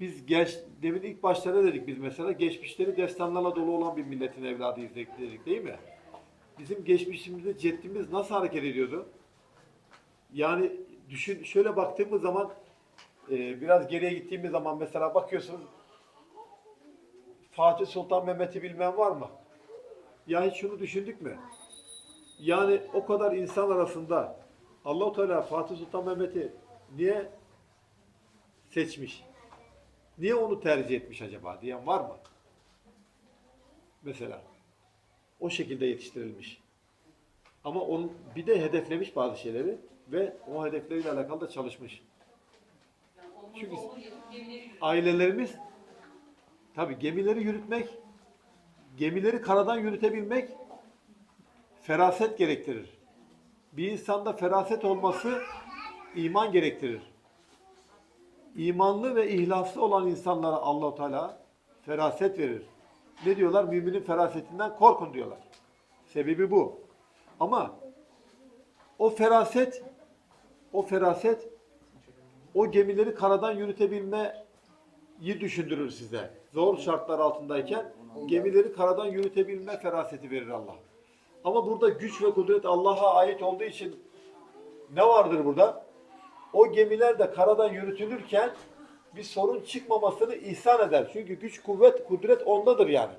Biz geç, demin ilk başta ne dedik biz mesela? Geçmişleri destanlarla dolu olan bir milletin evladıyız dedik, değil mi? Bizim geçmişimizde ceddimiz nasıl hareket ediyordu? Yani düşün, şöyle baktığımız zaman e, biraz geriye gittiğimiz zaman mesela bakıyorsunuz Fatih Sultan Mehmet'i bilmeyen var mı? Ya hiç şunu düşündük mü? Yani o kadar insan arasında Allahu Teala Fatih Sultan Mehmet'i niye seçmiş? Niye onu tercih etmiş acaba diyen var mı? Mesela o şekilde yetiştirilmiş. Ama onun bir de hedeflemiş bazı şeyleri ve o hedefleriyle alakalı da çalışmış. Çünkü ailelerimiz tabi gemileri yürütmek, gemileri karadan yürütebilmek feraset gerektirir. Bir insanda feraset olması iman gerektirir. İmanlı ve ihlaslı olan insanlara Allahu Teala feraset verir. Ne diyorlar? Müminin ferasetinden korkun diyorlar. Sebebi bu. Ama o feraset o feraset o gemileri karadan yürütebilmeyi düşündürür size. Zor şartlar altındayken gemileri karadan yürütebilme feraseti verir Allah. Ama burada güç ve kudret Allah'a ait olduğu için ne vardır burada? O gemiler de karadan yürütülürken bir sorun çıkmamasını ihsan eder. Çünkü güç, kuvvet, kudret ondadır yani.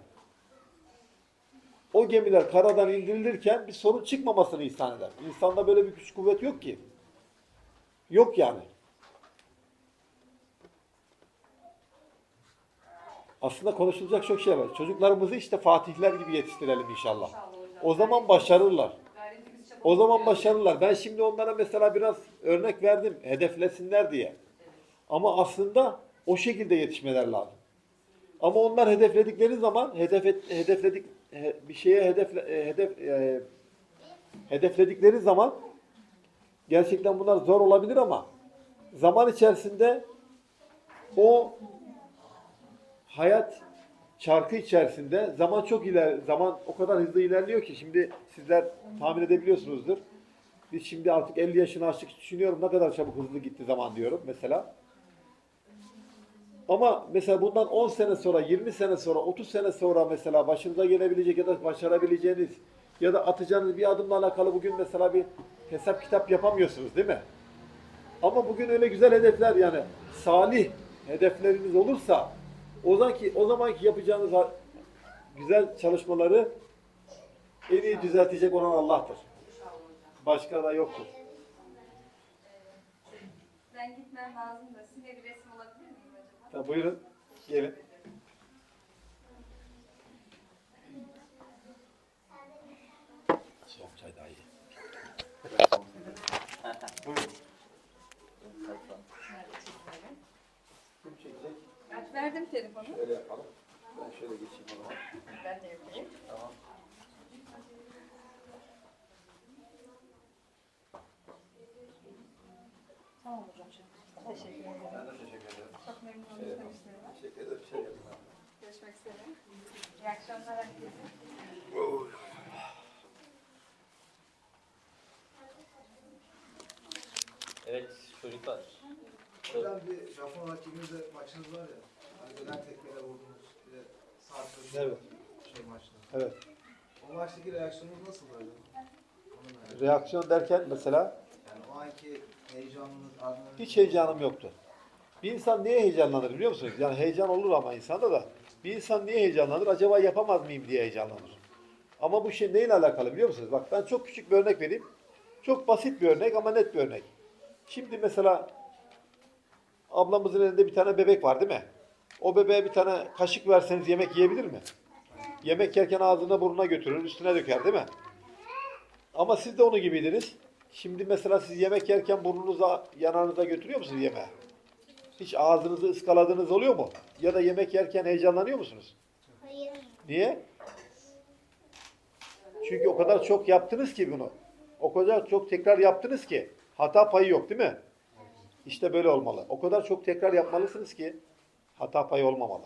O gemiler karadan indirilirken bir sorun çıkmamasını ihsan eder. İnsanda böyle bir güç, kuvvet yok ki. Yok yani. Aslında konuşulacak çok şey var. Çocuklarımızı işte fatihler gibi yetiştirelim inşallah. O zaman başarırlar. O zaman başarırlar. Ben şimdi onlara mesela biraz örnek verdim. Hedeflesinler diye. Ama aslında o şekilde yetişmeler lazım. Ama onlar hedefledikleri zaman hedef hedefledik he- bir şeye hedefle, e, hedef e, hedefledikleri zaman gerçekten bunlar zor olabilir ama zaman içerisinde o hayat çarkı içerisinde zaman çok iler zaman o kadar hızlı ilerliyor ki şimdi sizler tahmin edebiliyorsunuzdur. Biz şimdi artık 50 yaşını aştık düşünüyorum ne kadar çabuk hızlı gitti zaman diyorum mesela. Ama mesela bundan 10 sene sonra, 20 sene sonra, 30 sene sonra mesela başınıza gelebilecek ya da başarabileceğiniz ya da atacağınız bir adımla alakalı bugün mesela bir hesap kitap yapamıyorsunuz değil mi? Ama bugün öyle güzel hedefler yani salih hedefleriniz olursa o zamanki o zamanki yapacağınız güzel çalışmaları en iyi düzeltecek olan Allah'tır. Başka da yoktur. Ben gitmem lazım da sizinle bir resim olabilir miyim acaba? Tabii buyurun. Gelin. Soğuk çay daha iyi. buyurun. Kim çekecek? Ben verdim telefonu. Şöyle yapalım. Ben şöyle geçeyim o zaman. Ben de yapayım. Tamam. Tamam hocam. Teşekkür ederim. Ben de teşekkür ederim. Çok memnun oldum tanıştığıma. Teşekkür ederim. Şey yapın. Görüşmek üzere. İyi akşamlar herkese. Evet çocuklar. Hocam bir Japon rakibinizle maçınız var ya. Dönen tekmeyle vurdunuz. Bir de Evet. şey maçta. Evet. O maçtaki reaksiyonunuz nasıl hocam? Onu merak ediyorum. Reaksiyon derken mesela Yani o anki heyecanınız, adrenalin... hiç heyecanım yoktu. Bir insan niye heyecanlanır biliyor musunuz? Yani heyecan olur ama insanda da. Bir insan niye heyecanlanır? Acaba yapamaz mıyım diye heyecanlanır. Ama bu şey neyle alakalı biliyor musunuz? Bak ben çok küçük bir örnek vereyim. Çok basit bir örnek ama net bir örnek. Şimdi mesela ablamızın elinde bir tane bebek var değil mi? O bebeğe bir tane kaşık verseniz yemek yiyebilir mi? Yemek yerken ağzına burnuna götürür, üstüne döker değil mi? Ama siz de onu gibiydiniz. Şimdi mesela siz yemek yerken burnunuza, yanağınıza götürüyor musunuz yemeği? Hiç ağzınızı ıskaladığınız oluyor mu? Ya da yemek yerken heyecanlanıyor musunuz? Hayır. Niye? Çünkü o kadar çok yaptınız ki bunu. O kadar çok tekrar yaptınız ki hata payı yok değil mi? İşte böyle olmalı. O kadar çok tekrar yapmalısınız ki hata payı olmamalı.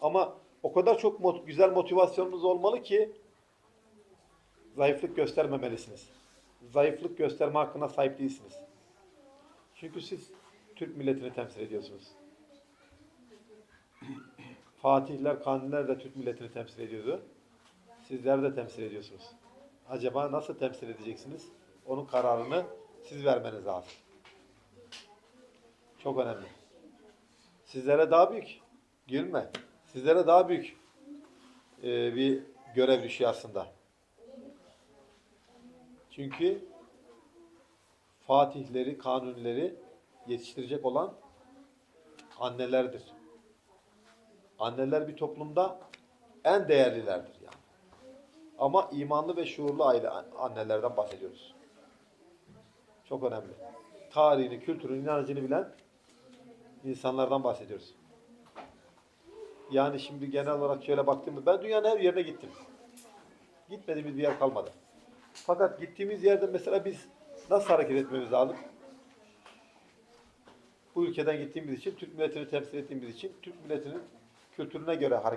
Ama o kadar çok mot- güzel motivasyonunuz olmalı ki zayıflık göstermemelisiniz. Zayıflık gösterme hakkına sahip değilsiniz. Çünkü siz Türk milletini temsil ediyorsunuz. Fatihler, Kanuniler de Türk milletini temsil ediyordu. Sizler de temsil ediyorsunuz. Acaba nasıl temsil edeceksiniz? Onun kararını siz vermeniz lazım. Çok önemli. Sizlere daha büyük, gülme. Sizlere daha büyük e, bir görev düşüyor aslında. Çünkü fatihleri, kanunileri yetiştirecek olan annelerdir. Anneler bir toplumda en değerlilerdir yani. Ama imanlı ve şuurlu aile annelerden bahsediyoruz. Çok önemli. Tarihini, kültürünü, inancını bilen insanlardan bahsediyoruz. Yani şimdi genel olarak şöyle baktığımda ben dünyanın her yerine gittim. Gitmediğimiz bir yer kalmadı. Fakat gittiğimiz yerde mesela biz nasıl hareket etmemiz lazım? Bu ülkeden gittiğimiz için, Türk milletini temsil ettiğimiz için Türk milletinin kültürüne göre hareket